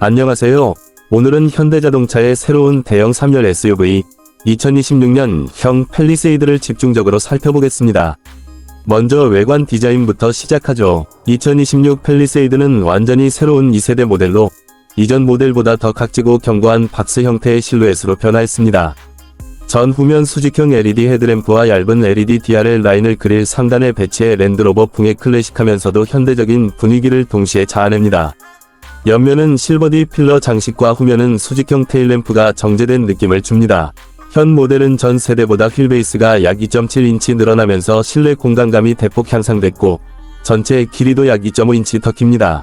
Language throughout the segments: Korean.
안녕하세요. 오늘은 현대자동차의 새로운 대형 3열 SUV 2026년형 펠리세이드를 집중적으로 살펴보겠습니다. 먼저 외관 디자인부터 시작하죠. 2026 펠리세이드는 완전히 새로운 2세대 모델로 이전 모델보다 더 각지고 견고한 박스 형태의 실루엣으로 변화했습니다. 전 후면 수직형 LED 헤드램프와 얇은 LED DRL 라인을 그릴 상단에 배치해 랜드로버 풍의 클래식하면서도 현대적인 분위기를 동시에 자아냅니다. 옆면은 실버디 필러 장식과 후면은 수직형 테일램프가 정제된 느낌을 줍니다. 현 모델은 전 세대보다 휠베이스가 약 2.7인치 늘어나면서 실내 공간감이 대폭 향상됐고 전체 길이도 약 2.5인치 더 깁니다.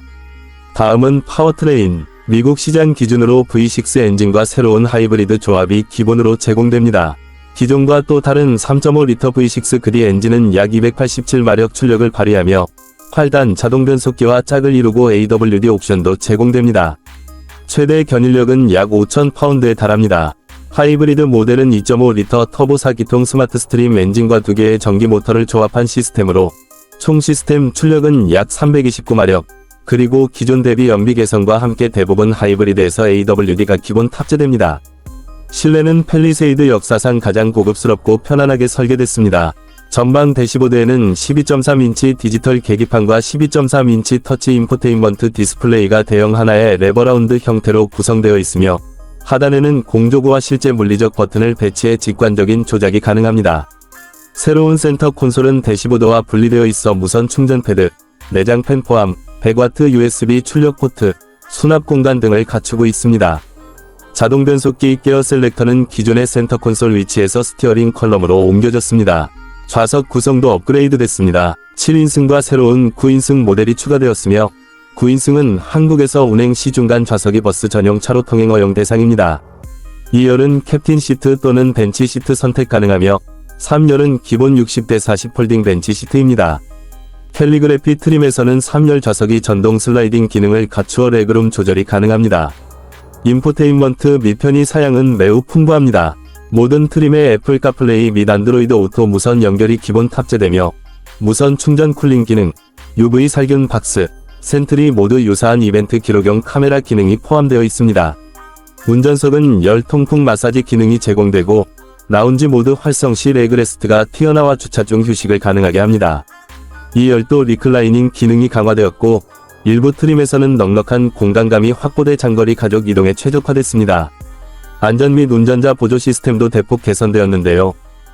다음은 파워트레인. 미국 시장 기준으로 V6 엔진과 새로운 하이브리드 조합이 기본으로 제공됩니다. 기존과 또 다른 3.5리터 V6 그리 엔진은 약 287마력 출력을 발휘하며 8단 자동 변속기와 짝을 이루고 AWD 옵션도 제공됩니다. 최대 견인력은 약 5,000파운드에 달합니다. 하이브리드 모델은 2.5리터 터보 4기통 스마트 스트림 엔진과 두 개의 전기 모터를 조합한 시스템으로 총 시스템 출력은 약 329마력, 그리고 기존 대비 연비 개선과 함께 대부분 하이브리드에서 AWD가 기본 탑재됩니다. 실내는 펠리세이드 역사상 가장 고급스럽고 편안하게 설계됐습니다. 전방 대시보드에는 12.3인치 디지털 계기판과 12.3인치 터치 인포테인먼트 디스플레이가 대형 하나의 레버라운드 형태로 구성되어 있으며 하단에는 공조구와 실제 물리적 버튼을 배치해 직관적인 조작이 가능합니다. 새로운 센터 콘솔은 대시보드와 분리되어 있어 무선 충전 패드, 내장 팬 포함, 100W USB 출력 포트, 수납 공간 등을 갖추고 있습니다. 자동 변속기 기어 셀렉터는 기존의 센터 콘솔 위치에서 스티어링 컬럼으로 옮겨졌습니다. 좌석 구성도 업그레이드 됐습니다. 7인승과 새로운 9인승 모델이 추가되었으며 9인승은 한국에서 운행 시 중간 좌석이 버스 전용 차로 통행 허용 대상입니다. 2열은 캡틴 시트 또는 벤치 시트 선택 가능하며 3열은 기본 60대 40 폴딩 벤치 시트입니다. 캘리그래피 트림에서는 3열 좌석이 전동 슬라이딩 기능을 갖추어 레그룸 조절이 가능합니다. 인포테인먼트 및 편의 사양은 매우 풍부합니다. 모든 트림의 애플 카플레이 및 안드로이드 오토 무선 연결이 기본 탑재되며 무선 충전 쿨링 기능, UV 살균 박스, 센트리 모두 유사한 이벤트 기록용 카메라 기능이 포함되어 있습니다. 운전석은 열 통풍 마사지 기능이 제공되고 라운지 모드 활성 시 레그레스트가 튀어나와 주차 중 휴식을 가능하게 합니다. 이 열도 리클라이닝 기능이 강화되었고 일부 트림에서는 넉넉한 공간감이 확보돼 장거리 가족 이동에 최적화됐습니다. 안전 및 운전자 보조 시스템도 대폭 개선되었는데요.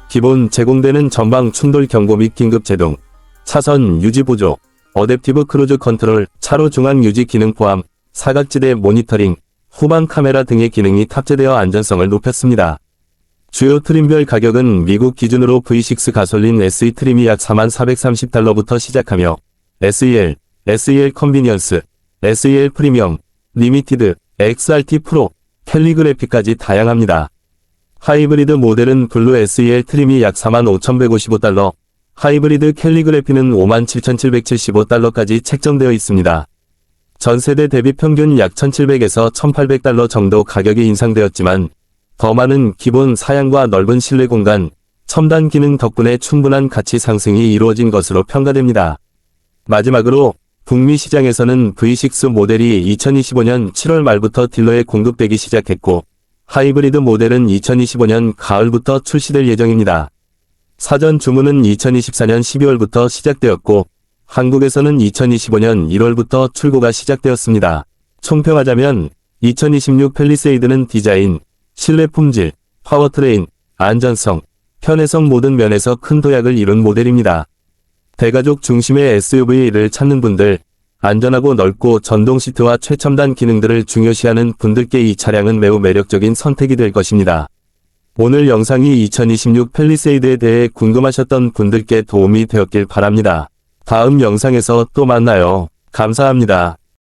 기본 제공되는 전방 충돌 경고 및 긴급 제동, 차선 유지 보조, 어댑티브 크루즈 컨트롤, 차로 중앙 유지 기능 포함, 사각지대 모니터링, 후방 카메라 등의 기능이 탑재되어 안전성을 높였습니다. 주요 트림별 가격은 미국 기준으로 V6 가솔린 SE 트림이 약 4430달러부터 시작하며 SEL, SEL 컨비니언스, SEL 프리미엄, 리미티드, XRT 프로, 캘리그래피까지 다양합니다. 하이브리드 모델은 블루 SEL 트림이 약 45,155달러, 하이브리드 캘리그래피는 57,775달러까지 책정되어 있습니다. 전세대 대비 평균 약 1,700에서 1,800달러 정도 가격이 인상되었지만 더 많은 기본 사양과 넓은 실내 공간, 첨단 기능 덕분에 충분한 가치 상승이 이루어진 것으로 평가됩니다. 마지막으로 북미 시장에서는 V6 모델이 2025년 7월 말부터 딜러에 공급되기 시작했고 하이브리드 모델은 2025년 가을부터 출시될 예정입니다. 사전 주문은 2024년 12월부터 시작되었고 한국에서는 2025년 1월부터 출고가 시작되었습니다. 총평하자면 2026 펠리세이드는 디자인, 실내 품질, 파워트레인, 안전성, 편의성 모든 면에서 큰 도약을 이룬 모델입니다. 대가족 중심의 SUV를 찾는 분들, 안전하고 넓고 전동 시트와 최첨단 기능들을 중요시하는 분들께 이 차량은 매우 매력적인 선택이 될 것입니다. 오늘 영상이 2026 펠리세이드에 대해 궁금하셨던 분들께 도움이 되었길 바랍니다. 다음 영상에서 또 만나요. 감사합니다.